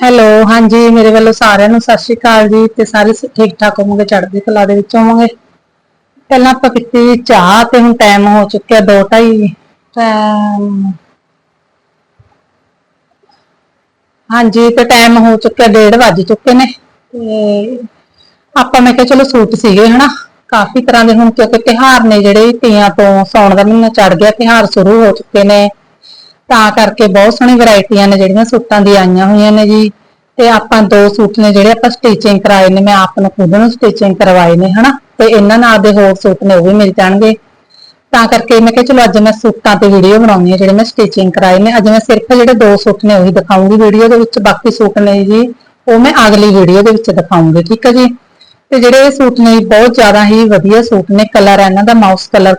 Hello ਹਾਂਜੀ, ਮੇਰੇ ਵੱਲੋਂ ਸਾਰਿਆਂ ਨੂੰ ਸਤਿ ਸ਼੍ਰੀ ਅਕਾਲ ਜੀ, ਤੇ ਸਾਰੇ ਠੀਕ ਠਾਕ ਹੋਵੋਗੇ, ਚੜ੍ਹਦੀ ਕਲਾ ਦੇ ਵਿੱਚ ਹੋਵੋਗੇ? ਪਹਿਲਾਂ ਆਪਾਂ ਪੀਤੀ ਚਾਹ, ਤੇ ਹੁਣ ਟਾਈਮ ਹੋ ਚੁੱਕਿਆ 2:30 ਟਾਈਮ ਹਾਂਜੀ, ਤੇ ਟਾਈਮ ਹੋ ਚੁੱਕਿਆ 1:30 ਵੱਜ ਚੁੱਕੇ ਨੇ, ਤੇ ਆਪਾਂ ਮੈਂ ਕਿਹਾ ਚਲੋ ਸੂਟ ਸੀਗੇ, ਹਨਾ? ਕਾਫੀ ਤਰ੍ਹਾਂ ਦੇ ਹੁਣ ਕਿਉਂਕਿ ਤਿਉਹਾਰ ਨੇ ਜਿਹੜੇ, ਤੀਆਂ ਤੋਂ ਸਾਉਣ ਦਾ ਮਹੀਨਾ ਚੜ ਗਿਆ, ਤਿਉਹਾਰ ਸ਼ੁਰੂ ਹੋ ਚੁੱਕੇ ਨੇ। ਤਾਂ ਕਰਕੇ ਬਹੁਤ ਸੋਹਣੀ ਵੈਰਾਈਟੀਆਂ ਨੇ ਜਿਹੜੀਆਂ ਸੂਟਾਂ ਦੀ ਆਈਆਂ ਹੋਈਆਂ ਨੇ ਜੀ। ਤੇ ਆਪਾਂ ਦੋ ਸੂਟ ਨੇ ਜਿਹੜੇ ਆਪਾਂ ਸਟਿਚਿੰਗ ਕਰਾਏ ਨੇ, ਮੈਂ ਆਪ ਨੂੰ ਖੁਦ ਨੂੰ ਸਟਿਚਿੰਗ ਕਰਵਾਏ ਨੇ, ਹਨਾ? ਤੇ ਇਹਨਾਂ ਨਾਲ ਦੇ ਹੋਰ ਸੂਟ ਨੇ, ਉਹ ਵੀ ਮਿਲ ਜਾਣਗੇ। ਤਾਂ ਕਰਕੇ ਮੈਂ ਕਿਹਾ ਚਲੋ ਅੱਜ ਮੈਂ ਸੂਟਾਂ ਤੇ ਵੀਡੀਓ ਬਣਾਉਣੀ ਹੈ ਜਿਹੜੇ ਮੈਂ ਸਟਿਚਿੰਗ ਕਰਾਏ ਨੇ। ਅੱਜ ਮੈਂ ਸਿਰਫ ਜਿਹੜੇ ਦੋ ਸੂਟ ਨੇ, ਉਹੀ ਦਿਖਾਉਂਗੀ ਵੀਡੀਓ ਦੇ ਵਿੱਚ। ਬਾਕੀ ਸੂਟ ਨੇ ਜੀ, ਉਹ ਮੈਂ ਅਗਲੀ ਵੀਡੀਓ ਦੇ ਵਿੱਚ ਦਿਖਾਉਂਗੀ, ਠੀਕ ਹੈ ਜੀ? ਤੇ ਜਿਹੜੇ ਇਹ ਸੂਟ ਨੇ, ਬਹੁਤ ਜ਼ਿਆਦਾ ਹੀ ਵਧੀਆ ਸੂਟ ਨੇ। ਕਲਰ ਹੈ ਇਹਨਾਂ ਦਾ ਮਾਊਸ ਕਲਰ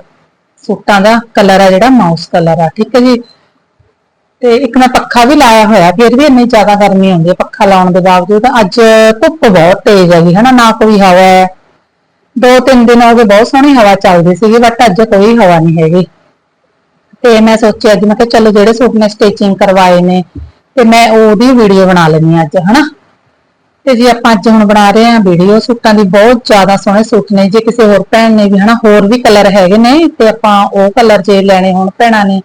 ਸੂਟਾਂ ਦਾ। ਕਲਰ ਆ ਜਿਹੜਾ ਮਾਊਸ ਕਲਰ ਆ, ਠੀਕ ਹੈ ਜੀ? ਤੇ ਇੱਕ ਮੈਂ ਪੱਖਾ ਵੀ ਲਾਇਆ ਹੋਇਆ, ਫਿਰ ਵੀ ਇੰਨੀ ਜ਼ਿਆਦਾ ਗਰਮੀ ਹੁੰਦੀ ਹੈ ਪੱਖਾ ਲਾਉਣ ਦੇ ਬਾਵਜੂਦ, ਅੱਜ ਧੁੱਪ ਬਹੁਤ ਤੇਜ਼ ਹੈਗੀ, ਹਨਾ, ਨਾ ਕੋਈ ਹਵਾ ਹੈ। ਦੋ ਤਿੰਨ ਦਿਨ ਹੋ ਗਏ ਬਹੁਤ ਸੋਹਣੀ ਹਵਾ ਚੱਲਦੀ ਸੀਗੀ ਬਟ ਅੱਜ ਕੋਈ ਹਵਾ ਨਹੀਂ ਹੈਗੀ। ਤੇ ਮੈਂ ਸੋਚਿਆ ਅੱਜ, ਮੈਂ ਕਿਹਾ ਚਲੋ ਜਿਹੜੇ ਸੂਟ ਮੈਂ ਸਟਿਚਿੰਗ ਕਰਵਾਏ ਨੇ, ਤੇ ਮੈਂ ਉਹਦੀ ਵੀਡੀਓ ਬਣਾ ਲੈਣੀ ਅੱਜ, ਹਨਾ। ਤੇ ਜੀ ਆਪਾਂ ਅੱਜ ਹੁਣ ਬਣਾ ਰਹੇ ਹਾਂ ਵੀਡੀਓ ਸੂਟਾਂ ਦੀ ਬਹੁਤ ਜ਼ਿਆਦਾ ਸੋਹਣੇ ਸੂਟ ਨੇ, ਜੇ ਕਿਸੇ ਹੋਰ ਭੈਣ ਨੇ ਵੀ, ਹਨਾ, ਹੋਰ ਵੀ ਕਲਰ ਹੈਗੇ ਨੇ, ਤੇ ਆਪਾਂ ਉਹ ਕਲਰ ਜੇ ਲੈਣੇ ਹੋਣ ਭੈਣਾਂ ਨੇ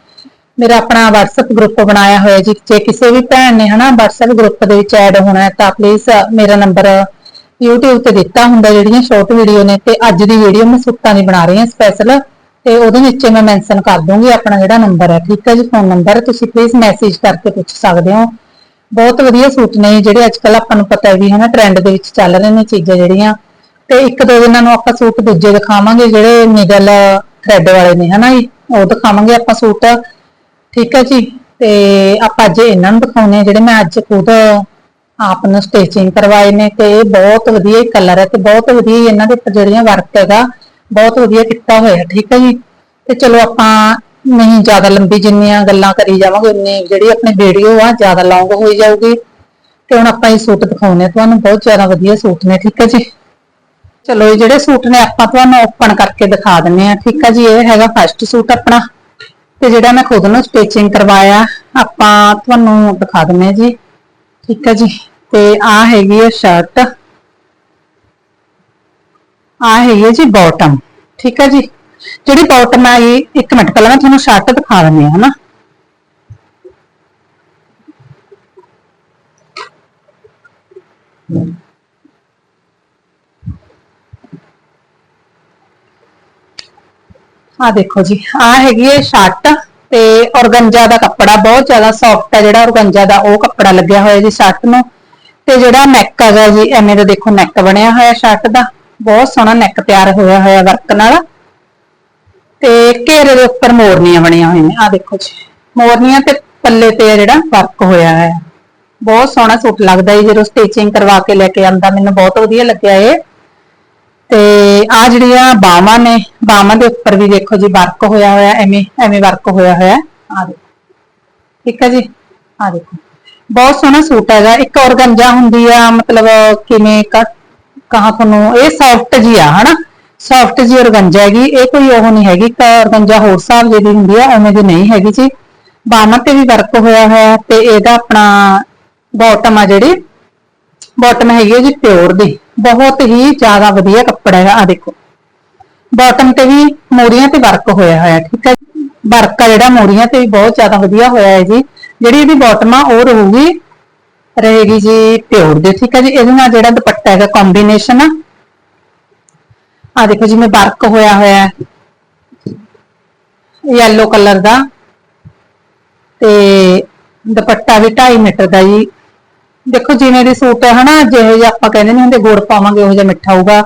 ਮੇਰਾ ਆਪਣਾ WhatsApp ਗਰੁੱਪ ਬਣਾਇਆ ਹੋਇਆ ਜੀ, ਜੇ ਕਿਸੇ ਵੀ ਭੈਣ ਨੇ ਹਨਾ WhatsApp ਗਰੁੱਪ ਦੇ ਵਿੱਚ ਐਡ ਹੋਣਾ ਹੈ ਤਾਂ ਪਲੀਜ਼ ਮੇਰਾ ਨੰਬਰ YouTube ਤੇ ਦਿੱਤਾ ਹੁੰਦਾ ਜਿਹੜੀਆਂ ਸ਼ਾਰਟ ਵੀਡੀਓ ਨੇ ਤੇ ਅੱਜ ਦੀ ਵੀਡੀਓ ਮੈਂ ਸੂਟਾਂ ਦੀ ਬਣਾ ਰਹੀ ਹਾਂ ਸਪੈਸ਼ਲ ਤੇ ਉਹਦੇ ਵਿੱਚ ਮੈਂ ਮੈਂਸ਼ਨ ਕਰ ਦੂੰਗੀ ਆਪਣਾ ਜਿਹੜਾ ਨੰਬਰ ਹੈ। ਠੀਕ ਹੈ ਜੀ? ਫੋਨ ਨੰਬਰ ਤੁਸੀਂ ਪਲੀਜ਼ ਮੈਸੇਜ ਕਰਕੇ ਪੁੱਛ ਸਕਦੇ ਹੋ। ਬਹੁਤ ਵਧੀਆ ਸੂਟ ਨੇ ਜਿਹੜੇ ਅੱਜ ਕੱਲ ਆਪਾਂ ਨੂੰ ਪਤਾ ਹੈ ਵੀ ਹਨਾ ਟ੍ਰੈਂਡ ਦੇ ਵਿੱਚ ਚੱਲ ਰਹੇ ਨੇ ਚੀਜ਼ਾਂ ਜਿਹੜੀਆਂ। ਤੇ ਇੱਕ ਦੋ ਦਿਨਾਂ ਨੂੰ ਆਪਾਂ ਸੂਟ ਦੂਜੇ ਦਿਖਾਵਾਂਗੇ ਜਿਹੜੇ ਨਿਗਲ ਥ੍ਰੈਡ ਵਾਲੇ ਨੇ ਹਨਾ ਉਹ ਦਿਖਾਵਾਂਗੇ ਆਪਾਂ ਸੂਟ। ਠੀਕ ਹੈ ਜੀ, ਤੇ ਆਪਾਂ ਅੱਜ ਇਹਨਾਂ ਨੂੰ ਦਿਖਾਉਣੇ ਆ ਜਿਹੜੇ ਮੈਂ ਅੱਜ ਖੁਦ ਆਪ ਨੂੰ ਸਟਿਚਿੰਗ ਕਰਵਾਏ ਨੇ ਤੇ ਇਹ ਬਹੁਤ ਵਧੀਆ ਕਲਰ ਹੈ ਤੇ ਬਹੁਤ ਵਧੀਆ ਇਹਨਾਂ ਦੇ ਜਿਹੜੀਆਂ ਵਰਕ ਹੈਗਾ, ਬਹੁਤ ਵਧੀਆ ਕੀਤਾ ਹੋਇਆ, ਠੀਕ ਹੈ ਜੀ। ਤੇ ਚਲੋ ਆਪਾਂ ਨਹੀਂ ਜ਼ਿਆਦਾ ਲੰਬੀ ਜਿੰਨੀਆਂ ਗੱਲਾਂ ਕਰੀ ਜਾਵਾਂਗੇ, ਉਨੀ ਜਿਹੜੀ ਆਪਣੀ ਵੀਡੀਓ ਆ ਜ਼ਿਆਦਾ ਲੌਂਗ ਹੋਈ ਜਾਊਗੀ। ਤੇ ਹੁਣ ਆਪਾਂ ਇਹ ਸੂਟ ਦਿਖਾਉਣੇ ਆ ਤੁਹਾਨੂੰ ਬਹੁਤ ਜ਼ਿਆਦਾ ਵਧੀਆ ਸੂਟ ਨੇ, ਠੀਕ ਹੈ ਜੀ। ਚਲੋ ਇਹ ਜਿਹੜੇ ਸੂਟ ਨੇ ਆਪਾਂ ਤੁਹਾਨੂੰ ਓਪਨ ਕਰਕੇ ਦਿਖਾ ਦਿੰਨੇ ਆ ਠੀਕ ਹੈ ਜੀ, ਇਹ ਹੈਗਾ ਫਸਟ ਸੂਟ ਆਪਣਾ। ਤੇ ਜਿਹੜਾ ਮੈਂ ਖੁਦ ਨੂੰ ਸਟਿਚਿੰਗ ਕਰਵਾਇਆ, ਆਪਾਂ ਤੁਹਾਨੂੰ ਦਿਖਾ ਦਿੰਨੇ ਆ ਜੀ। ਠੀਕ ਹੈ ਜੀ। ਤੇ ਆ ਹੈਗੀ ਹੈ ਸ਼ਰਟ ਆ ਹੈਗੀ ਹੈ ਜੀ ਬਾਟਮ ਠੀਕ ਹੈ ਜੀ। ਜਿਹੜੀ ਬਾਟਮ ਹੈ ਇਹ ਇੱਕ ਮਿੰਟ ਪਹਿਲਾਂ ਮੈਂ ਤੁਹਾਨੂੰ ਸ਼ਰਟ ਦਿਖਾ ਦਿੰਨੀ ਹਾਂ ਹਨਾ? ਆ ਦੇਖੋ ਜੀ ਆ ਹੈਗੀ ਹੈ ਸ਼ਰਟ ਤੇ ਔਰਗੰਜਾ ਦਾ ਕੱਪੜਾ ਬਹੁਤ ਜ਼ਿਆਦਾ ਸੌਫਟ ਹੈ, ਜਿਹੜਾ ਔਰਗੰਜਾ ਦਾ ਉਹ ਕੱਪੜਾ ਲੱਗਿਆ ਹੋਇਆ ਜੀ ਸ਼ਰਟ ਨੂੰ। ਤੇ ਜਿਹੜਾ ਨੈਕ ਹੈਗਾ ਜੀ, ਐਵੇਂ ਦਾ ਦੇਖੋ ਨੈਕ ਬਣਿਆ ਹੋਇਆ ਸ਼ਰਟ ਦਾ। ਬਹੁਤ ਸੋਹਣਾ ਨੈਕ ਤਿਆਰ ਹੋਇਆ ਹੋਇਆ ਵਰਕ ਨਾਲ। ਤੇ ਘੇਰੇ ਦੇ ਉੱਪਰ ਮੋਰਨੀਆਂ ਬਣੀਆਂ ਹੋਈਆਂ ਨੇ ਆ ਦੇਖੋ ਜੀ। ਮੋਰਨੀਆਂ ਤੇ ਪੱਲੇ ਤੇ ਆ ਜਿਹੜਾ ਵਰਕ ਹੋਇਆ ਹੈ ਬਹੁਤ ਸੋਹਣਾ ਸੂਟ ਲੱਗਦਾ ਹੈ ਜਦੋਂ ਸਟਿਚਿੰਗ ਕਰਵਾ ਕੇ ਲੈ ਕੇ ਆਂਦਾ ਮੈਨੂੰ ਬਹੁਤ ਵਧੀਆ ਲੱਗਿਆ ਇਹ। ਤੇ ਆ ਜਿਹੜੀਆਂ ਬਾਹਾਂ ਨੇ ਬਾਹਾਂ ਦੇ ਉੱਪਰ ਵੀ ਦੇਖੋ ਜੀ ਵਰਕ ਹੋਇਆ ਹੋਇਆ, ਐਵੇਂ ਐਵੇਂ ਵਰਕ ਹੋਇਆ ਹੋਇਆ ਆ ਦੇਖੋ। ਠੀਕ ਹੈ ਜੀ? ਆ ਦੇਖੋ। ਬਹੁਤ ਸੋਹਣਾ ਸੂਟ ਹੈਗਾ। ਇੱਕ ਔਰਗੰਜਾ ਹੁੰਦੀ ਆ, ਮਤਲਬ ਕਿਵੇਂ ਕ- ਕਹਾਂ ਤੁਹਾਨੂੰ, ਇਹ ਸੌਫਟ ਜੀ ਆ, ਹਨਾ? ਸੌਫਟ ਜੀ ਔਰਗੰਜਾ ਹੈਗੀ। ਇਹ ਕੋਈ ਉਹ ਨਹੀਂ ਹੈਗੀ। ਕਿ ਔਰਗੰਜਾ ਹੋਰ ਹਿਸਾਬ ਜਿਹੀ ਹੁੰਦੀ ਆ ਉਵੇਂ ਦੀ ਨਹੀਂ ਹੈਗੀ ਜੀ। ਬਾਹਾਂ ਤੇ ਵੀ ਵਰਕ ਹੋਇਆ ਹੋਇਆ ਤੇ ਇਹਦਾ ਆਪਣਾ ਬਾਟਮ ਆ ਜਿਹੜੀ। ਬਾਟਮ ਹੈਗੀ ਹੈ ਜੀ ਪਿਓਰ ਦੀ। ਬਹੁਤ ਹੀ ਜ਼ਿਆਦਾ ਵਧੀਆ ਕੱਪੜਾ ਹੈਗਾ ਆ ਦੇਖੋ। ਬਾਟਮ ਤੇ ਵੀ ਮੋਰੀਆਂ ਤੇ ਵਰਕ ਹੋਇਆ ਹੋਇਆ, ਠੀਕ ਹੈ ਵਰਕ ਆ ਜਿਹੜਾ ਮੋਰੀਆਂ ਤੇ ਵੀ ਬਹੁਤ ਜ਼ਿਆਦਾ ਵਧੀਆ ਹੋਇਆ ਹੈ ਜੀ। ਜਿਹੜੀ ਇਹਦੀ ਬਾਟਮ ਆ, ਉਹ ਰਹੂਗੀ, ਰਹੇਗੀ ਜੀ ਪਿਓਰ ਦੇ, ਠੀਕ ਹੈ ਜੀ? ਇਹਦੇ ਨਾਲ ਜਿਹੜਾ ਦੁਪੱਟਾ ਹੈਗਾ ਕੰਬੀਨੇਸ਼ਨ ਆ। ਆ ਦੇਖੋ ਜਿਵੇਂ ਵਰਕ ਹੋਇਆ ਹੋਇਆ ਹੈ। ਯੈਲੋ ਕਲਰ ਦਾ। ਤੇ ਦੁਪੱਟਾ ਵੀ 2.5 ਮੀਟਰ ਦਾ ਜੀ। ਦੇਖੋ ਜਿਵੇਂ ਦੇ ਸੂਟ ਹੈ ਹਨਾ, ਜਿਹੇ ਜਿਹਾ ਆਪਾਂ ਕਹਿੰਦੇ ਨਹੀਂ ਹੁੰਦੇ ਗੁੜ ਪਾਵਾਂਗੇ, ਉਹ ਜਿਹਾ ਮਿੱਠਾ ਹੋਊਗਾ।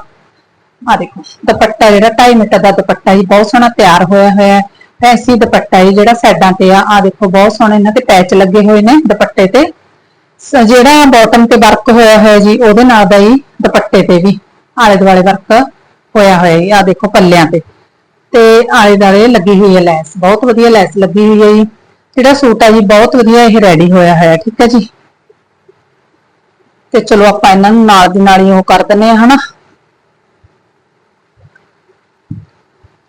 ਆ ਦੇਖੋ, ਦੁਪੱਟਾ ਜਿਹੜਾ 2.5 ਮੀਟਰ ਦਾ ਦੁਪੱਟਾ ਜੀ, ਬਹੁਤ ਸੋਹਣਾ ਤਿਆਰ ਹੋਇਆ ਹੋਇਆ ਹੈ। ਫੈਂਸੀ ਦੁਪੱਟਾ ਜੀ, ਜਿਹੜਾ ਸਾਈਡਾਂ ਤੇ ਆ ਆ ਦੇਖੋ ਬਹੁਤ ਸੋਹਣੇ ਇਹਨਾਂ ਤੇ ਪੈਚ ਲੱਗੇ ਹੋਏ ਨੇ ਦੁਪੱਟੇ ਤੇ। ਜਿਹੜਾ ਬਾਟਮ ਤੇ ਵਰਕ ਹੋਇਆ ਹੋਇਆ ਜੀ, ਉਹਦੇ ਨਾਲ ਦਾ ਹੀ ਦੁਪੱਟੇ ਤੇ ਵੀ ਆਲੇ ਦੁਆਲੇ ਵਰਕ ਹੋਇਆ ਹੋਇਆ ਜੀ ਆ ਦੇਖੋ ਪੱਲਿਆਂ ਤੇ। ਤੇ ਆਲੇ ਦੁਆਲੇ ਲੱਗੀ ਹੋਈ ਹੈ ਲੈਸ, ਬਹੁਤ ਵਧੀਆ ਲੈਸ ਲੱਗੀ ਹੋਈ ਹੈ ਜੀ। ਜਿਹੜਾ ਸੂਟ ਆ ਜੀ, ਬਹੁਤ ਵਧੀਆ ਇਹ ਰੈਡੀ ਹੋਇਆ ਹੋਇਆ, ਠੀਕ ਹੈ ਜੀ। ਤੇ ਚਲੋ ਆਪਾਂ ਇਹਨਾਂ ਨੂੰ ਨਾਲ ਦੀ ਨਾਲ ਹੀ ਉਹ ਕਰ ਦਿੰਨੇ ਆ ਹਨਾ?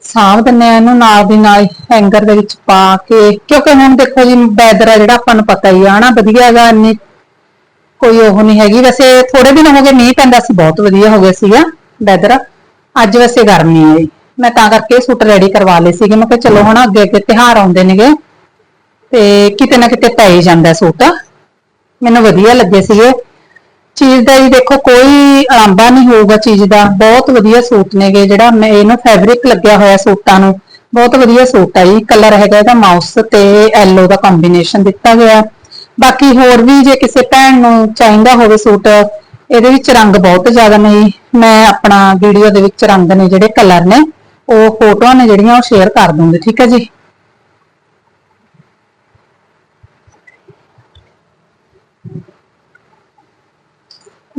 ਸਾਂਭ ਦਿੰਨੇ ਆ ਇਹਨੂੰ ਨਾਲ ਦੀ ਨਾਲ ਹੈਂਗਰ ਦੇ ਵਿੱਚ ਪਾ ਕੇ। ਕਿਉਂਕਿ ਹੁਣ ਦੇਖੋ ਜੀ ਵੈਦਰ ਆ ਜਿਹੜਾ ਆਪਾਂ ਨੂੰ ਪਤਾ ਹੀ ਆ, ਹਨਾ? ਵਧੀਆ ਹੈਗਾ ਇੰਨੀ ਕੋਈ ਉਹ ਨਹੀਂ ਹੈਗੀ। ਵੈਸੇ ਥੋੜੇ ਦਿਨ ਹੋ ਗਏ ਮੀਂਹ ਪੈਂਦਾ ਸੀ, ਬਹੁਤ ਵਧੀਆ ਹੋ ਗਿਆ ਸੀਗਾ ਵੈਦਰ ਅੱਜ ਵੈਸੇ ਗਰਮੀ ਹੈ ਮੈਂ ਤਾਂ ਕਰਕੇ ਸੂਟ ਰੈਡੀ ਕਰਵਾ ਲਏ ਸੀਗੇ। ਮੈਂ ਕਿਹਾ ਚਲੋ ਹੁਣ ਅੱਗੇ ਅੱਗੇ ਤਿਉਹਾਰ ਆਉਂਦੇ ਨੇਗੇ। ਤੇ ਕਿਤੇ ਨਾ ਕਿਤੇ ਪੈ ਹੀ ਜਾਂਦਾ ਸੂਟ। ਮੈਨੂੰ ਵਧੀਆ ਲੱਗੇ ਸੀਗੇ। ਚੀਜ਼ ਦਾ ਹੀ ਦੇਖੋ ਕੋਈ ਅਲਾਂਭਾ ਨਹੀਂ ਹੋਊਗਾ ਚੀਜ਼ ਦਾ। ਬਹੁਤ ਵਧੀਆ ਸੂਟ ਨੇਗੇ ਜਿਹੜਾ ਮੈਂ ਇਹਨੂੰ ਫੈਬਰਿਕ ਲੱਗਿਆ ਹੋਇਆ ਸੂਟਾਂ ਨੂੰ। ਬਹੁਤ ਵਧੀਆ ਸੂਟ ਆ ਜੀ। ਕਲਰ ਹੈਗਾ ਇਹਦਾ ਮਾਊਸ ਤੇ yellow ਦਾ ਕੰਬੀਨੇਸ਼ਨ ਦਿੱਤਾ ਗਿਆ ਬਾਕੀ ਹੋਰ ਵੀ ਜੇ ਕਿਸੇ ਭੈਣ ਨੂੰ ਚਾਹੀਦਾ ਹੋਵੇ ਸੂਟ, ਇਹਦੇ ਵਿੱਚ ਰੰਗ ਬਹੁਤ ਜ਼ਿਆਦਾ ਨੇ ਜੀ। ਮੈਂ ਆਪਣਾ ਵੀਡੀਓ ਦੇ ਵਿੱਚ ਰੰਗ ਨੇ ਜਿਹੜੇ ਕਲਰ ਨੇ, ਉਹ ਫੋਟੋਆਂ ਨੇ ਜਿਹੜੀਆਂ ਉਹ ਸ਼ੇਅਰ ਕਰ ਦੂੰਗੀ। ਠੀਕ ਹੈ ਜੀ?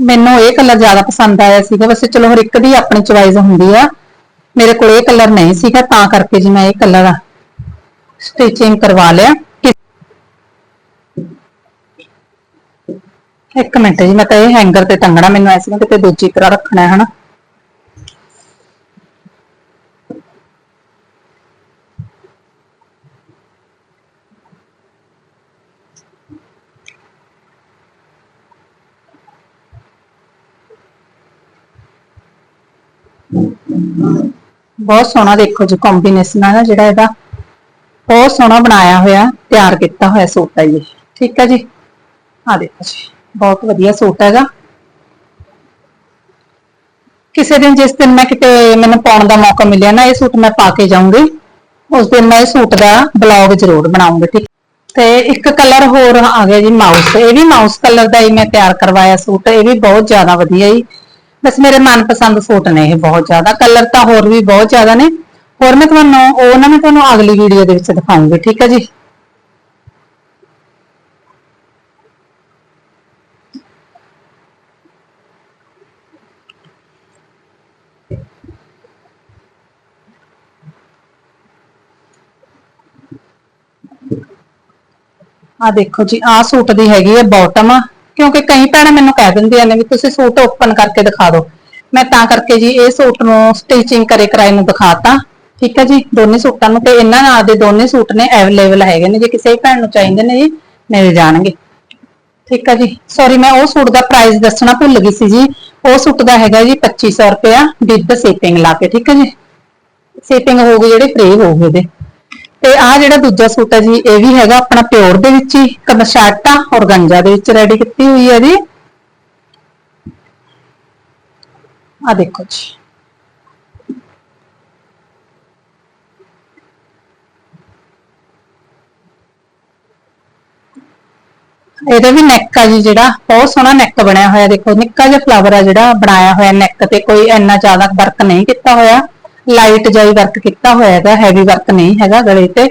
ਮੈਨੂੰ ਇਹ ਕਲਰ ਜ਼ਿਆਦਾ ਪਸੰਦ ਆਇਆ ਸੀਗਾ। ਵੈਸੇ ਚਲੋ ਹਰ ਇੱਕ ਦੀ ਆਪਣੀ ਚੁਆਇਸ ਹੁੰਦੀ ਆ। ਮੇਰੇ ਕੋਲ ਇਹ ਕਲਰ ਨਹੀਂ ਸੀਗਾ, ਤਾਂ ਕਰਕੇ ਜੀ ਮੈਂ ਇਹ ਕਲਰ ਸਟਿਚਿੰਗ ਕਰਵਾ ਲਿਆ। ਇੱਕ ਮਿੰਟ ਜੀ, ਮੈਂ ਤਾਂ ਇਹ ਹੈਂਗਰ ਤੇ ਟੰਗਣਾ, ਮੈਨੂੰ ਐਸੀ ਕਿਤੇ ਦੂਜੀ ਤਰ੍ਹਾਂ ਰੱਖਣਾ ਹੈ, ਹਨਾ? ਬਹੁਤ ਸੋਹਣਾ ਦੇਖੋ ਜੀ ਕੰਬੀਨੇਸ਼ਨ ਹੈ ਨਾ ਜਿਹੜਾ ਇਹਦਾ। ਬਹੁਤ ਸੋਹਣਾ ਬਣਾਇਆ ਹੋਇਆ, ਤਿਆਰ ਕੀਤਾ ਹੋਇਆ ਸੂਟ ਹੈ ਇਹ ਠੀਕ ਹੈ ਜੀ? ਆ ਦੇਖੋ ਜੀ, ਬਹੁਤ ਵਧੀਆ ਸੂਟ ਹੈਗਾ ਕਿਸੇ ਦਿਨ ਜਿਸ ਦਿਨ ਮੈਂ ਕਿਤੇ ਮੈਨੂੰ ਪਾਉਣ ਦਾ ਮੌਕਾ ਮਿਲਿਆ ਨਾ, ਇਹ ਸੂਟ ਮੈਂ ਪਾ ਕੇ ਜਾਊਂਗੀ। ਉਸ ਦਿਨ ਮੈਂ ਇਹ ਸੂਟ ਦਾ ਬਲੌਗ ਜ਼ਰੂਰ ਬਣਾਉਂਗੀ ਠੀਕ ਤੇ ਇੱਕ ਕਲਰ ਹੋਰ ਆ ਗਿਆ ਜੀ ਮਾਊਸ। ਇਹ ਵੀ ਮਾਊਸ ਕਲਰ ਦਾ ਹੀ ਮੈਂ ਤਿਆਰ ਕਰਵਾਇਆ ਸੂਟ, ਇਹ ਵੀ ਬਹੁਤ ਜ਼ਿਆਦਾ ਵਧੀਆ ਜੀ। ਬਸ ਮੇਰੇ ਮਨਪਸੰਦ ਸੂਟ ਨੇ ਇਹ ਬਹੁਤ ਜ਼ਿਆਦਾ ਕਲਰ ਤਾਂ ਹੋਰ ਵੀ ਬਹੁਤ ਜ਼ਿਆਦਾ ਨੇ ਹੋਰ ਮੈਂ ਤੁਹਾਨੂੰ ਉਹ ਨਾ ਮੈਂ ਤੁਹਾਨੂੰ ਅਗਲੀ ਵੀਡੀਓ ਦੇ ਵਿੱਚ ਦਿਖਾਉਂਗੀ ਠੀਕ ਹੈ ਜੀ ਆ ਦੇਖੋ ਜੀ ਆ ਸੂਟ ਦੀ ਹੈਗੀ ਹੈ ਬਾਟਮ ਕਿਉਂਕਿ ਕਈ ਭੈਣਾਂ ਮੈਨੂੰ ਕਹਿ ਦਿੰਦੀਆਂ ਨੇ ਵੀ ਤੁਸੀਂ ਸੂਟ ਓਪਨ ਕਰਕੇ ਦਿਖਾ ਦਿਓ। ਮੈਂ ਤਾਂ ਕਰਕੇ ਜੀ ਇਹ ਸੂਟ ਨੂੰ ਸਟਿਚਿੰਗ ਕਰੇ ਕਰਾਏ ਨੂੰ ਦਿਖਾਤਾ। ਠੀਕ ਹੈ ਜੀ, ਦੋਨੇ ਸੂਟਾਂ ਨੂੰ ਤੇ ਇਹਨਾਂ ਨਾਲ ਦੇ ਦੋਨੇ ਸੂਟ ਨੇ ਅਵੇਲੇਬਲ ਹੈਗੇ ਨੇ। ਜੇ ਕਿਸੇ ਭੈਣ ਨੂੰ ਚਾਹੀਦੇ ਨੇ ਜੀ, ਮਿਲ ਜਾਣਗੇ। ਠੀਕ ਹੈ ਜੀ ਸੌਰੀ ਮੈਂ ਉਹ ਸੂਟ ਦਾ ਪ੍ਰਾਈਸ ਦੱਸਣਾ ਭੁੱਲ ਗਈ ਸੀ ਜੀ। ਉਹ ਸੂਟ ਦਾ ਹੈਗਾ ਜੀ 2500 ਰੁਪਇਆ, ਵਿਦ ਸ਼ਿਪਿੰਗ ਲਾ ਕੇ। ਠੀਕ ਹੈ ਜੀ ਸ਼ਿਪਿੰਗ ਹੋਊਗੀ ਜਿਹੜੇ ਫ੍ਰੀ ਹੋਊਗੇ ਇਹਦੇ। ਤੇ ਆ ਜਿਹੜਾ ਦੂਜਾ ਸੂਟ ਹੈ ਜੀ, ਇਹ ਵੀ ਹੈਗਾ ਆਪਣਾ ਪਿਓਰ ਦੇ ਵਿੱਚ ਹੀ ਕਮਸ਼ਾਟਾ ਔਰ ਗੰਜਾ ਦੇ ਵਿੱਚ ਰੈਡੀ ਕੀਤੀ ਹੋਈ ਹੈ ਜੀ। ਆ ਦੇਖੋ ਜੀ। ਇਹਦਾ ਵੀ ਨੈਕ ਆ ਜੀ ਜਿਹੜਾ, ਬਹੁਤ ਸੋਹਣਾ ਨੈਕ ਬਣਿਆ ਹੋਇਆ, ਦੇਖੋ ਨਿੱਕਾ ਜਿਹਾ ਫਲਾਵਰ ਆ ਜਿਹੜਾ, ਬਣਾਇਆ ਹੋਇਆ ਨੈਕ ਤੇ ਕੋਈ ਇੰਨਾ ਜ਼ਿਆਦਾ ਵਰਕ ਨਹੀਂ ਕੀਤਾ ਹੋਇਆ। ਲਾਈਟ ਜਾਈ ਵਰਕ ਕੀਤਾ ਹੋਇਆ ਹੈਗਾ ਹੈਵੀ ਵਰਕ ਨਹੀਂ ਹੈਗਾ ਗਲੇ ਤੇ।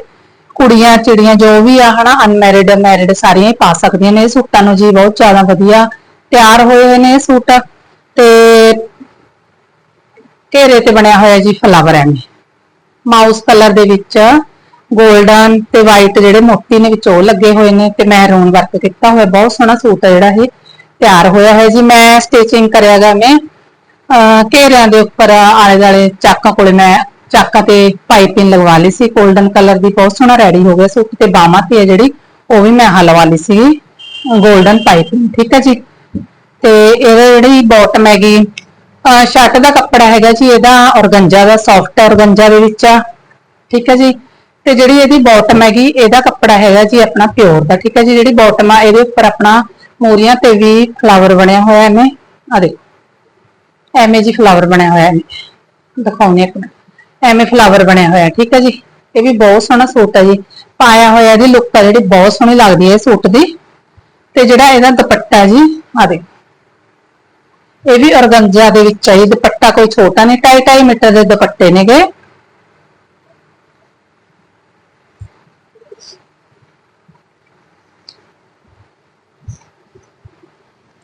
ਕੁੜੀਆਂ, ਚਿੜੀਆਂ ਜੋ ਵੀ ਆ ਹਨਾ ਅਨਮੈਰਿਡ ਮੈਰਿਡ ਸਾਰੀਆਂ ਹੀ ਪਾ ਸਕਦੀਆਂ ਨੇ। ਇਹ ਸੂਟਾਂ ਨੂੰ ਜੀ ਬਹੁਤ ਜ਼ਿਆਦਾ ਵਧੀਆ ਤਿਆਰ ਹੋਏ ਹੋਏ ਨੇ ਇਹ ਸੂਟ। ਤੇ ਘੇਰੇ ਤੇ ਬਣਿਆ ਹੋਇਆ ਜੀ ਫਲਾਵਰ ਐਵੇਂ ਮਾਊਸ ਕਲਰ ਦੇ ਵਿੱਚ 골ਡਨ ਤੇ ਵਾਈਟ ਜਿਹੜੇ ਮੋਤੀ ਨੇ ਵਿੱਚ ਉਹ ਲੱਗੇ ਹੋਏ ਨੇ ਤੇ ਮੈਰੂਨ ਵਰਕ ਕੀਤਾ ਹੋਇਆ। ਬਹੁਤ ਸੋਹਣਾ ਸੂਟ ਹੈ ਜਿਹੜਾ ਇਹ। ਤਿਆਰ ਹੋਇਆ ਹੈ ਜੀ। ਮੈਂ ਸਟਿਚਿੰਗ ਕਰਿਆਗਾ ਮੈਂ। ਅਹ ਘੇਰਿਆਂ ਦੇ ਉੱਪਰ ਆਲੇ ਦਾਲੇ ਚਾਕਾਂ ਕੋਲੇ ਮੈਂ ਚਾਕਾਂ ਤੇ ਪਾਈਪਿੰਗ ਲਗਵਾ ਲਈ ਸੀ। 골ਡਨ ਕਲਰ ਦੀ ਬਹੁਤ ਸੋਹਣਾ ਰੈਡੀ ਹੋ ਗਿਆ ਸੀ। ਤੇ ਬਾਹਾਂ ਤੇ ਹੈ ਜਿਹੜੀ, ਉਹ ਵੀ ਮੈਂ ਹਲਵਾ ਲਈ ਸੀ। 골ਡਨ ਪਾਈਪਿੰਗ ਠੀਕ ਹੈ ਜੀ? ਤੇ ਇਹਦਾ ਜਿਹੜੀ ਬਾਟਮ ਹੈਗੀ ਸ਼ਰਟ ਦਾ ਕੱਪੜਾ ਹੈਗਾ ਜੀ, ਇਹਦਾ ਔਰਗੰਜਾ ਦਾ ਸੌਫਟ ਔਰਗੰਜਾ ਦੇ ਵਿੱਚ ਆ। ਠੀਕ ਹੈ ਜੀ? ਤੇ ਜਿਹੜੀ ਇਹਦੀ ਬਾਟਮ ਹੈਗੀ, ਇਹਦਾ ਕੱਪੜਾ ਹੈਗਾ ਜੀ ਆਪਣਾ ਪਿਓਰ ਦਾ। ਠੀਕ ਹੈ ਜੀ? ਜਿਹੜੀ ਬਾਟਮ ਆ, ਇਹਦੇ ਉੱਪਰ ਆਪਣਾ ਮੋਰੀਆਂ ਤੇ ਵੀ ਫਲਾਵਰ ਬਣਿਆ ਹੋਇਆ ਐਵੇਂ ਆ ਦੇਖੋ। ਐਵੇਂ ਜੀ ਫਲਾਵਰ ਬਣਿਆ ਹੋਇਆ ਹੈ ਦਿਖਾਉਣੇ ਇੱਕ ਮਿੰਟ ਐਵੇਂ ਫਲਾਵਰ ਬਣਿਆ ਹੋਇਆ, ਠੀਕ ਹੈ ਜੀ? ਇਹ ਵੀ ਬਹੁਤ ਸੋਹਣਾ ਸੂਟ ਹੈ ਜੀ। ਪਾਇਆ ਹੋਇਆ ਇਹਦੀ ਲੁੱਕ ਆ ਜਿਹੜੀ, ਬਹੁਤ ਸੋਹਣੀ ਲੱਗਦੀ ਹੈ ਇਸ ਸੂਟ ਦੀ। ਤੇ ਜਿਹੜਾ ਇਹਦਾ ਦੁਪੱਟਾ ਜੀ ਆ ਦੇਖੋ। ਇਹ ਵੀ ਔਰਗੰਜਾ ਦੇ ਵਿੱਚ ਹੈ ਜੀ, ਦੁਪੱਟਾ ਕੋਈ ਛੋਟਾ ਨਹੀਂ 2.5 ਮੀਟਰ ਦੇ ਦੁਪੱਟੇ ਨੇਗੇ।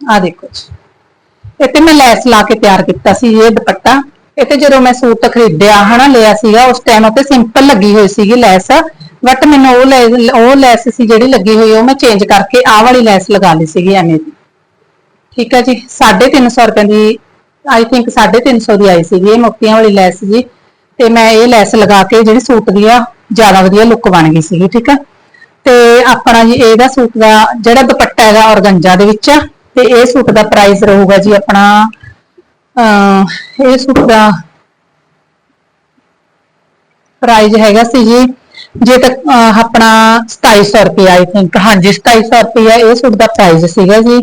ਆ ਦੇਖੋ ਜੀ। ਇਹ ਤੇ ਮੈਂ ਲੈਸ ਲਾ ਕੇ ਤਿਆਰ ਕੀਤਾ ਸੀ ਇਹ ਦੁਪੱਟਾ। ਇਹ ਤੇ ਜਦੋਂ ਮੈਂ ਸੂਟ ਖਰੀਦਿਆ, ਹਨਾ, ਲਿਆ ਸੀਗਾ, ਉਸ ਟਾਈਮ ਉੱਤੇ ਸਿੰਪਲ ਲੱਗੀ ਹੋਈ ਸੀਗੀ ਲੈਸ। ਬਟ ਮੈਨੂੰ ਉਹ ਲੈ- ਉਹ ਲੈਸ ਸੀ ਜਿਹੜੀ ਲੱਗੀ ਹੋਈ, ਉਹ ਮੈਂ ਚੇਂਜ ਕਰਕੇ ਆਹ ਵਾਲੀ ਲੈਸ ਲਗਾ ਲਈ ਸੀਗੀ ਐਵੇਂ ਦੀ। ਠੀਕ ਹੈ ਜੀ? 350 ਰੁਪਏ ਦੀ ਆਈ ਥਿੰਕ 350 ਦੀ ਆਈ ਸੀਗੀ ਇਹ ਮੁਕਤੀਆਂ ਵਾਲੀ ਲੈਸ ਜੀ। ਤੇ ਮੈਂ ਇਹ ਲੈਸ ਲਗਾ ਕੇ ਜਿਹੜੀ ਸੂਟ ਦੀ ਆ, ਜ਼ਿਆਦਾ ਵਧੀਆ ਲੁੱਕ ਬਣ ਗਈ ਸੀਗੀ, ਠੀਕ ਹੈ ਤੇ ਆਪਣਾ ਜੀ, ਇਹਦਾ ਸੂਟ ਦਾ ਜਿਹੜਾ ਦੁਪੱਟਾ ਹੈਗਾ, ਔਰਗੰਜਾ ਦੇ ਵਿੱਚ ਆ ਤੇ ਇਹ ਸੂਟ ਦਾ ਪ੍ਰਾਈਸ ਰਹੂਗਾ ਜੀ ਆਪਣਾ, ਅਹ, ਇਹ ਸੂਟ ਦਾ ਪ੍ਰਾਈਸ ਹੈਗਾ ਸੀ ਜੀ, ਜੇ ਤੱਕ ਆਪਣਾ 2700 ਰੁਪਏ ਆਈ ਥਿੰਕ ਹਾਂਜੀ 2700 ਰੁਪਏ ਇਹ ਸੂਟ ਦਾ ਪ੍ਰਾਈਸ ਸੀਗਾ ਜੀ।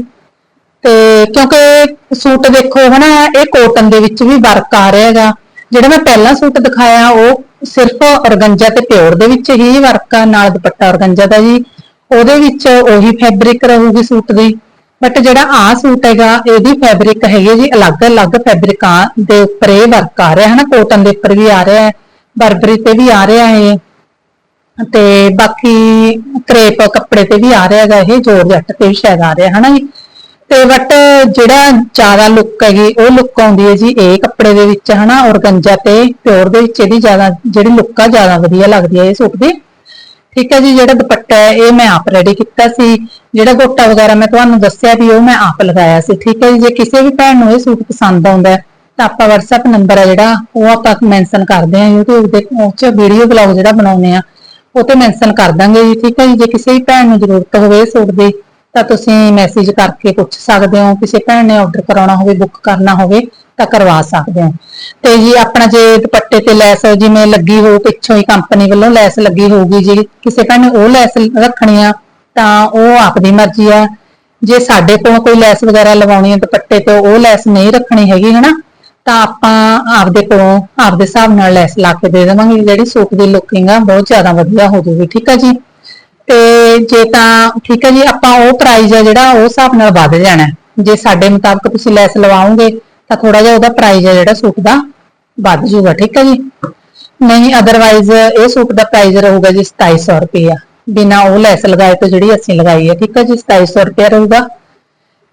ਤੇ ਕਿਉਂਕਿ ਸੂਟ ਦੇਖੋ ਹਨਾ, ਇਹ ਕੋਟਨ ਦੇ ਵਿੱਚ ਵੀ ਵਰਕ ਆ ਰਿਹਾ ਹੈਗਾ। ਜਿਹੜਾ ਮੈਂ ਪਹਿਲਾਂ ਸੂਟ ਦਿਖਾਇਆ, ਉਹ ਸਿਰਫ ਔਰਗੰਜਾ ਤੇ ਪਿਓਰ ਦੇ ਵਿੱਚ ਹੀ ਵਰਕ ਆ, ਨਾਲ ਦੁਪੱਟਾ ਔਰਗੰਜਾ ਦਾ ਜੀ। ਉਹਦੇ ਵਿੱਚ ਉਹੀ ਫੈਬਰਿਕ ਰਹੂਗੀ ਸੂਟ ਦੀ। ਬਟ ਜਿਹੜਾ ਆ ਸੂਟ ਹੈਗਾ, ਇਹਦੀ ਫੈਬਰਿਕ ਹੈਗੀ ਜੀ, ਅਲੱਗ-ਅਲੱਗ ਫੈਬਰਿਕਾਂ ਦੇ ਉੱਪਰ ਇਹ ਵਰਕ ਆ ਰਿਹਾ ਹੈ ਨਾ ਕੋਟਨ ਦੇ ਉੱਪਰ ਵੀ ਆ ਰਿਹਾ ਹੈ ਬਰਬਰੀ ਤੇ ਵੀ ਆ ਰਿਹਾ ਹੈ ਤੇ ਬਾਕੀ ਕਰੇਪ ਕੱਪੜੇ ਤੇ ਵੀ ਆ ਰਿਹਾ ਹੈਗਾ ਇਹ ਜੋਰ ਜੱਟ ਤੇ ਵੀ ਸ਼ਾਇਦ ਆ ਰਿਹਾ, ਹਨਾ ਜੀ? ਤੇ ਬਟ ਜਿਹੜਾ ਜ਼ਿਆਦਾ ਲੁੱਕ ਹੈਗੀ, ਉਹ ਲੁੱਕ ਆਉਂਦੀ ਹੈ ਜੀ, ਇਹ ਕੱਪੜੇ ਦੇ ਵਿੱਚ, ਹਨਾ, ਔਰਗੰਜਾ ਤੇ ਪਿਓਰ ਦੇ ਵਿੱਚ ਇਹਦੀ ਜ਼ਿਆਦਾ, ਜਿਹੜੀ ਲੁੱਕ ਆ, ਜ਼ਿਆਦਾ ਵਧੀਆ ਲੱਗਦੀ ਹੈ ਇਹ ਸੂਟ ਦੀ। ਠੀਕ ਹੈ ਜੀ, ਜਿਹੜਾ ਦੁਪੱਟਾ ਹੈ, ਇਹ ਮੈਂ ਆਪ ਰੈਡੀ ਕੀਤਾ ਸੀ। ਜਿਹੜਾ ਗੋਟਾ ਵਗੈਰਾ ਮੈਂ ਤੁਹਾਨੂੰ ਦੱਸਿਆ ਵੀ ਉਹ ਮੈਂ ਆਪ ਲਗਾਇਆ ਸੀ। ਠੀਕ ਹੈ ਜੀ, ਜੇ ਕਿਸੇ ਵੀ ਭੈਣ ਨੂੰ ਇਹ ਸੂਟ ਪਸੰਦ ਆਉਂਦਾ ਹੈ, ਤਾਂ ਆਪਾਂ WhatsApp ਨੰਬਰ ਹੈ ਜਿਹੜਾ, ਉਹ ਆਪਾਂ ਮੈਂਸ਼ਨ ਕਰਦੇ ਹਾਂ YouTube ਦੇ, ਉਹ ਵੀਡੀਓ ਬਲੌਗ ਜਿਹੜਾ ਬਣਾਉਂਦੇ ਆ ਉਹ ਤੇ ਮੈਂਸ਼ਨ ਕਰ ਦਾਂਗੇ ਜੀ। ਠੀਕ ਹੈ ਜੀ, ਜੇ ਕਿਸੇ ਵੀ ਭੈਣ ਨੂੰ ਜ਼ਰੂਰਤ ਹੋਵੇ ਸੂਟ ਦੀ ਤਾਂ ਤੁਸੀਂ ਮੈਸੇਜ ਕਰਕੇ ਪੁੱਛ ਸਕਦੇ ਹੋ, ਕਿਸੇ ਭੈਣ ਨੇ ਆਰਡਰ ਕਰਾਉਣਾ ਹੋਵੇ ਬੁੱਕ ਕਰਨਾ ਹੋਵੇ, ਤਾਂ ਕਰਵਾ ਸਕਦੇ ਹੋ। ਤੇ ਜੀ ਆਪਣਾ ਜੇ ਦੁਪੱਟੇ ਤੇ ਲੈਸ ਜਿਵੇਂ ਲੱਗੀ ਹੋ ਪਿੱਛੋਂ ਹੀ ਕੰਪਨੀ ਵੱਲੋਂ ਲੈਸ ਲੱਗੀ ਹੋਊਗੀ ਜੇ, ਕਿਸੇ ਭੈਣ ਨੇ ਉਹ ਲੈਸ ਰੱਖਣੀ ਆ, ਤਾਂ ਉਹ ਆਪਦੀ ਮਰਜ਼ੀ ਆ। ਜੇ ਸਾਡੇ ਕੋਲ ਕੋਈ ਲੈਸ ਵਗੈਰਾ ਲਵਾਉਣੀ ਹੈ ਦੁਪੱਟੇ ਤੇ, ਉਹ ਲੈਸ ਨਹੀਂ ਰੱਖਣੀ ਹੈਗੀ, ਹਨਾ? ਤਾਂ ਆਪਾਂ ਆਪਦੇ ਕੋਲੋਂ ਆਪਦੇ ਹਿਸਾਬ ਨਾਲ ਲੈਸ ਲਾ ਕੇ ਦੇ ਦੇਵਾਂਗੇ, ਜਿਹੜੀ ਸੂਟ ਦੀ ਲੁਕਿੰਗ ਆ, ਬਹੁਤ ਜ਼ਿਆਦਾ ਵਧੀਆ ਹੋ ਜਾਊਗੀ, ਠੀਕ ਆ ਜੀ? ਤੇ ਜੇ ਤਾਂ, ਠੀਕ ਹੈ ਜੀ, ਆਪਾਂ ਉਹ ਪ੍ਰਾਈਜ਼ ਆ ਜਿਹੜਾ ਉਹ ਹਿਸਾਬ ਨਾਲ ਵੱਧ ਜਾਣਾ ਜੇ ਸਾਡੇ ਮੁਤਾਬਕ ਤੁਸੀਂ ਲੈਸ ਲਵਾਓਗੇ, ਤਾਂ ਥੋੜਾ ਜਿਹਾ ਉਹਦਾ ਪ੍ਰਾਈਸ ਆ ਜਿਹੜਾ ਸੂਟ ਦਾ ਵੱਧ ਜਾਊਗਾ, ਠੀਕ ਹੈ ਜੀ। ਨਹੀਂ ਅਦਰਵਾਈਜ਼ ਇਹ ਸੂਟ ਦਾ ਪ੍ਰਾਈਸ ਰਹੂਗਾ ਜੀ 2700 ਰੁਪਏ ਬਿਨਾ ਉਹ ਲੈਸ ਲਗਾਏ ਤੋਂ ਜਿਹੜੀ ਅਸੀਂ ਲਗਾਈ ਹੈ, ਠੀਕ ਹੈ ਜੀ 2700 ਰੁਪਏ ਰਹੂਗਾ।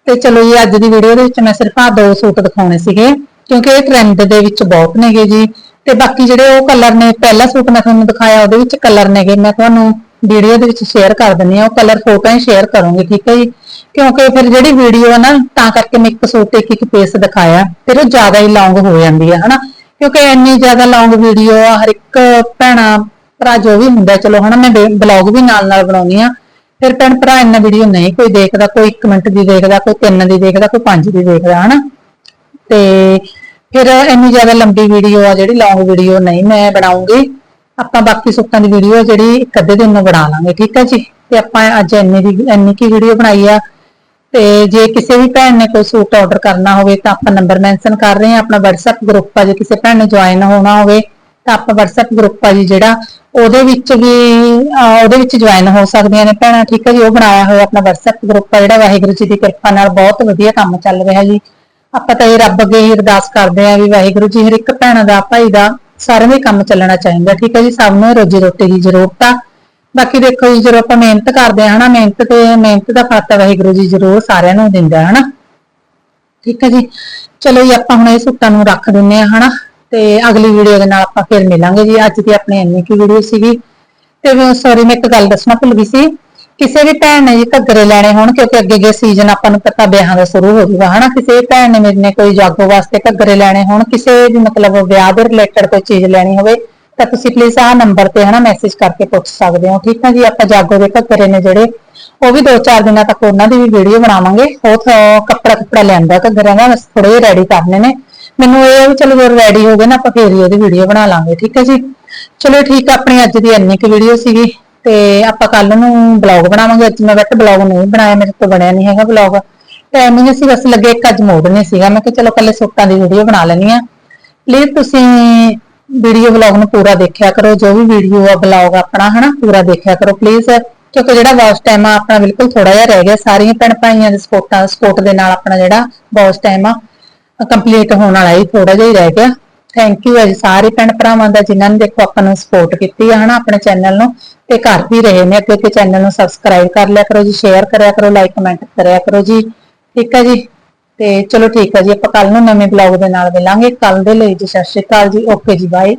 ਤੇ ਚਲੋ ਜੀ, ਅੱਜ ਦੀ ਵੀਡੀਓ ਦੇ ਵਿੱਚ ਮੈਂ ਸਿਰਫ ਆ ਦੋ ਸੂਟ ਦਿਖਾਉਣੇ ਸੀਗੇ, ਕਿਉਂਕਿ ਇਹ ਟ੍ਰੈਂਡ ਦੇ ਵਿੱਚ ਬਹੁਤ ਨੇਗੇ ਜੀ। ਤੇ ਬਾਕੀ ਜਿਹੜੇ ਉਹ ਕਲਰ ਨੇ, ਪਹਿਲਾ ਸੂਟ ਮੈਂ ਤੁਹਾਨੂੰ ਦਿਖਾਇਆ, ਉਹਦੇ ਵਿੱਚ ਕਲਰ ਨੇਗੇ। ਮੈਂ ਤੁਹਾਨੂੰ ਵੀਡੀਓ ਦੇ ਵਿੱਚ ਸ਼ੇਅਰ ਕਰ ਦਿੰਦੀ ਆ ਉਹ ਕਲਰ ਫੋਟੋਆਂ ਸ਼ੇਅਰ ਕਰੂੰਗੀ, ਠੀਕ ਹੈ ਜੀ? ਕਿਉਂਕਿ ਫਿਰ ਜਿਹੜੀ ਵੀਡੀਓ ਹੈ ਨਾ, ਤਾਂ ਕਰਕੇ ਮੈਂ ਇੱਕ ਸੂਟ ਇੱਕ ਇੱਕ ਪੀਸ ਦਿਖਾਇਆ, ਫਿਰ ਉਹ ਜ਼ਿਆਦਾ ਹੀ ਲੌਂਗ ਹੋ ਜਾਂਦੀ ਹੈ ਹਨਾ? ਕਿਉਂਕਿ ਇੰਨੀ ਜ਼ਿਆਦਾ ਲੌਂਗ ਵੀਡੀਓ ਆ, ਹਰ ਇੱਕ ਭੈਣਾ ਭਰਾ ਜੋ ਵੀ ਹੁੰਦਾ, ਚਲੋ ਹਨਾ, ਮੈਂ ਬਲੌਗ ਵੀ ਨਾਲ ਨਾਲ ਬਣਾਉਣੀ ਆ ਫਿਰ ਭੈਣ ਭਰਾ ਇੰਨਾ ਵੀਡੀਓ ਨਹੀਂ ਕੋਈ ਦੇਖਦਾ, ਕੋਈ 1 ਮਿੰਟ ਦੀ ਦੇਖਦਾ, ਕੋਈ 3 ਦੀ ਦੇਖਦਾ, ਕੋਈ 5 ਦੀ ਦੇਖਦਾ, ਹਨਾ? ਤੇ ਫਿਰ ਇੰਨੀ ਜ਼ਿਆਦਾ ਲੰਬੀ ਵੀਡੀਓ ਆ, ਜਿਹੜੀ ਲੌਂਗ ਵੀਡੀਓ ਨਹੀਂ ਮੈਂ ਬਣਾਉਂਗੀ। ਆਪਾਂ ਬਾਕੀ ਸੂਟਾਂ ਦੀ ਵੀਡੀਓ ਜਿਹੜੀ ਇੱਕ ਅੱਧੇ ਦਿਨ ਨੂੰ ਬਣਾ ਲਾਂਗੇ, ਠੀਕ ਹੈ ਜੀ? ਤੇ ਆਪਾਂ ਅੱਜ ਇੰਨੀ ਦੀ ਇੰਨੀ ਕੀ ਵੀਡੀਓ ਬਣਾਈ ਆ। ਤੇ ਜੇ ਕਿਸੇ ਵੀ ਭੈਣ ਨੇ ਕੋਈ ਸੂਟ ਆਰਡਰ ਕਰਨਾ ਹੋਵੇ ਤਾਂ ਆਪਾਂ ਨੰਬਰ ਮੈਂਸ਼ਨ ਕਰ ਰਹੇ ਹਾਂ ਆਪਣਾ WhatsApp ਗਰੁੱਪ ਆ, ਜੇ ਕਿਸੇ ਭੈਣ ਨੇ ਜੁਆਇਨ ਹੋਣਾ ਹੋਵੇ ਤਾਂ ਆਪਾਂ WhatsApp ਗਰੁੱਪ ਆ ਜੀ ਜਿਹੜਾ। ਉਹਦੇ ਵਿੱਚ ਵੀ ਉਹਦੇ ਵਿੱਚ ਜੁਆਇਨ ਹੋ ਸਕਦੀਆਂ ਨੇ ਭੈਣਾਂ, ਠੀਕ ਹੈ ਜੀ? ਉਹ ਬਣਾਇਆ ਹੋਇਆ ਆਪਣਾ WhatsApp ਗਰੁੱਪ ਆ ਜਿਹੜਾ, ਵਾਹਿਗੁਰੂ ਜੀ ਦੀ ਕਿਰਪਾ ਨਾਲ ਬਹੁਤ ਵਧੀਆ ਕੰਮ ਚੱਲ ਰਿਹਾ ਜੀ। ਆਪਾਂ ਤਾਂ ਇਹ ਰੱਬ ਅੱਗੇ ਹੀ ਅਰਦਾਸ ਕਰਦੇ ਆਂ ਵੀ ਵਾਹਿਗੁਰੂ ਜੀ ਹਰ ਇੱਕ ਭੈਣ ਦਾ, ਭਾਈ ਦਾ ਸਾਰਿਆਂ ਦੇ ਕੰਮ ਚੱਲਣਾ ਚਾਹੀਦਾ, ਠੀਕ ਹੈ ਜੀ? ਸਭ ਨੂੰ ਰੋਜੀ ਰੋਟੀ ਦੀ ਜ਼ਰੂਰਤ ਆ। ਬਾਕੀ ਦੇਖੋ ਜੀ, ਜਦੋਂ ਆਪਾਂ ਮਿਹਨਤ ਕਰਦੇ ਹਾਂ ਹਨਾ, ਮਿਹਨਤ ਤੇ ਮਿਹਨਤ ਦਾ ਫਾਤਾ ਵਾਹਿਗੁਰੂ ਜੀ ਜ਼ਰੂਰ ਸਾਰਿਆਂ ਨੂੰ ਦਿੰਦਾ ਹੈ ਹਨਾ। ਠੀਕ ਹੈ ਜੀ? ਚਲੋ ਜੀ, ਆਪਾਂ ਹੁਣ ਇਹ ਸੂਟਾਂ ਨੂੰ ਰੱਖ ਦਿੰਨੇ ਆ ਹਨਾ, ਤੇ ਅਗਲੀ ਵੀਡੀਓ ਦੇ ਨਾਲ ਆਪਾਂ ਫਿਰ ਮਿਲਾਂਗੇ ਜੀ। ਅੱਜ ਦੀ ਆਪਣੀ ਇੰਨੀ ਕੀ ਵੀਡੀਓ ਸੀਗੀ। ਤੇ ਸੌਰੀ ਮੈਂ ਇੱਕ ਗੱਲ ਦੱਸਣਾ ਭੁੱਲ ਗਈ ਸੀ। ਕਿਸੇ ਵੀ ਭੈਣ ਨੇ ਜੀ ਘੱਗਰੇ ਲੈਣੇ ਹੋਣ, ਕਿਉਂਕਿ ਅੱਗੇ ਅੱਗੇ ਸੀਜ਼ਨ ਆਪਾਂ ਨੂੰ ਪਤਾ ਵਿਆਹਾਂ ਦਾ ਸ਼ੁਰੂ ਹੋ ਜਾਊਗਾ, ਹਨਾ? ਕਿਸੇ ਵੀ ਭੈਣ ਨੇ ਮੇਰੇ ਨੇ ਕੋਈ ਜਾਗੋ ਵਾਸਤੇ ਘੱਗਰੇ ਲੈਣੇ ਹੋਣ, ਕਿਸੇ ਵੀ ਮਤਲਬ ਵਿਆਹ ਦੇ ਰਿਲੇਟਡ ਕੋਈ ਚੀਜ਼ ਲੈਣੀ ਹੋਵੇ, ਤਾਂ ਤੁਸੀਂ ਪਲੀਜ਼ ਆਹ ਨੰਬਰ ਤੇ ਹਨਾ ਮੈਸੇਜ ਕਰਕੇ ਪੁੱਛ ਸਕਦੇ ਹੋ, ਠੀਕ ਹੈ ਜੀ? ਆਪਾਂ ਜਾਗੋ ਦੇ ਘੱਗਰੇ ਨੇ ਜਿਹੜੇ, ਉਹ ਵੀ 2-4 ਦਿਨਾਂ ਤੱਕ ਉਹਨਾਂ ਦੀ ਵੀ ਵੀਡੀਓ ਬਣਾਵਾਂਗੇ। ਉਹ ਕੱਪੜਾ ਕੱਪੜਾ ਲੈਂਦਾ ਘੱਗਰਿਆਂ ਦਾ, ਬਸ ਥੋੜੇ ਜਿਹੇ ਰੈਡੀ ਕਰਨੇ ਨੇ। ਮੈਨੂੰ ਇਹ ਵੀ ਚਲੋ ਜਦੋਂ ਰੈਡੀ ਹੋ ਗਏ ਨਾ, ਆਪਾਂ ਫੇਰ ਹੀ ਉਹਦੀ ਵੀਡੀਓ ਬਣਾ ਲਾਂਗੇ, ਠੀਕ ਹੈ ਜੀ? ਚਲੋ ਠੀਕ ਆ, ਆਪਣੀ ਅੱਜ ਦੀ ਇੰਨੀ ਕੁ ਵੀਡੀਓ ਸੀਗੀ। ਤੇ ਆਪਾਂ ਕੱਲ ਨੂੰ ਬਲੌਗ ਬਣਾਵਾਂਗੇ। ਅੱਜ ਮੈਂ ਬੈਠ ਬਲੌਗ ਨਹੀਂ ਬਣਾਇਆ, ਮੇਰੇ ਤੋਂ ਬਣਿਆ ਨਹੀਂ ਹੈਗਾ ਬਲੌਗ ਟਾਈਮ ਨਹੀਂ ਸੀ ਬਸ ਲੱਗੇ, ਇੱਕ ਅੱਜ ਮੂਡ ਨਹੀਂ ਸੀਗਾ। ਮੈਂ ਕਿਹਾ ਚਲੋ ਕੱਲੇ ਸੂਟਾਂ ਦੀ ਵੀਡੀਓ ਬਣਾ ਲੈਣੀ ਆ ਪਲੀਜ਼ ਤੁਸੀਂ ਵੀਡੀਓ ਬਲੌਗ ਨੂੰ ਪੂਰਾ ਦੇਖਿਆ ਕਰੋ। ਜੋ ਵੀ ਵੀਡੀਓ ਆ ਬਲੌਗ ਆਪਣਾ, ਹਨਾ, ਪੂਰਾ ਦੇਖਿਆ ਕਰੋ। ਪਲੀਜ਼ ਕਿਉਂਕਿ ਜਿਹੜਾ ਵਾਚ ਟਾਈਮ ਆ, ਆਪਣਾ ਬਿਲਕੁਲ ਥੋੜਾ ਜਿਹਾ ਰਹਿ ਗਿਆ। ਸਾਰੀਆਂ ਭੈਣ ਭਾਈਆਂ ਦੇ ਸਪੋਰਟਾਂ ਸਪੋਰਟ ਦੇ ਨਾਲ ਆਪਣਾ ਜਿਹੜਾ ਵਾਚ ਟਾਈਮ ਆ ਕੰਪਲੀਟ ਹੋਣ ਵਾਲਾ ਹੀ ਥੋੜਾ ਜਿਹਾ ਹੀ ਰਹਿ ਗਿਆ। ਥੈਂਕ ਯੂ ਜੀ ਸਾਰੇ ਭੈਣ ਭਰਾਵਾਂ ਦਾ ਜਿਨ੍ਹਾਂ ਨੇ ਦੇਖੋ ਆਪਾਂ ਨੂੰ ਸਪੋਰਟ ਕੀਤੀ ਹੈ ਹਨਾ, ਆਪਣੇ ਚੈਨਲ ਨੂੰ, ਤੇ ਕਰ ਵੀ ਰਹੇ ਨੇ ਅੱਗੇ ਅੱਗੇ ਚੈਨਲ ਨੂੰ ਸਬਸਕ੍ਰਾਈਬ ਕਰ ਲਿਆ ਕਰੋ ਜੀ ਸ਼ੇਅਰ ਕਰਿਆ ਕਰੋ ਲਾਈਕ ਕਮੈਂਟ ਕਰਿਆ ਕਰੋ ਜੀ, ਠੀਕ ਹੈ ਜੀ? ਤੇ ਚਲੋ ਠੀਕ ਹੈ ਜੀ, ਆਪਾਂ ਕੱਲ ਨੂੰ ਨਵੇਂ ਬਲੌਗ ਦੇ ਨਾਲ ਮਿਲਾਂਗੇ ਕੱਲ ਦੇ ਲਈ ਜੀ, ਸਤਿ ਸ਼੍ਰੀ ਅਕਾਲ ਜੀ ਓਕੇ ਜੀ ਬਾਏ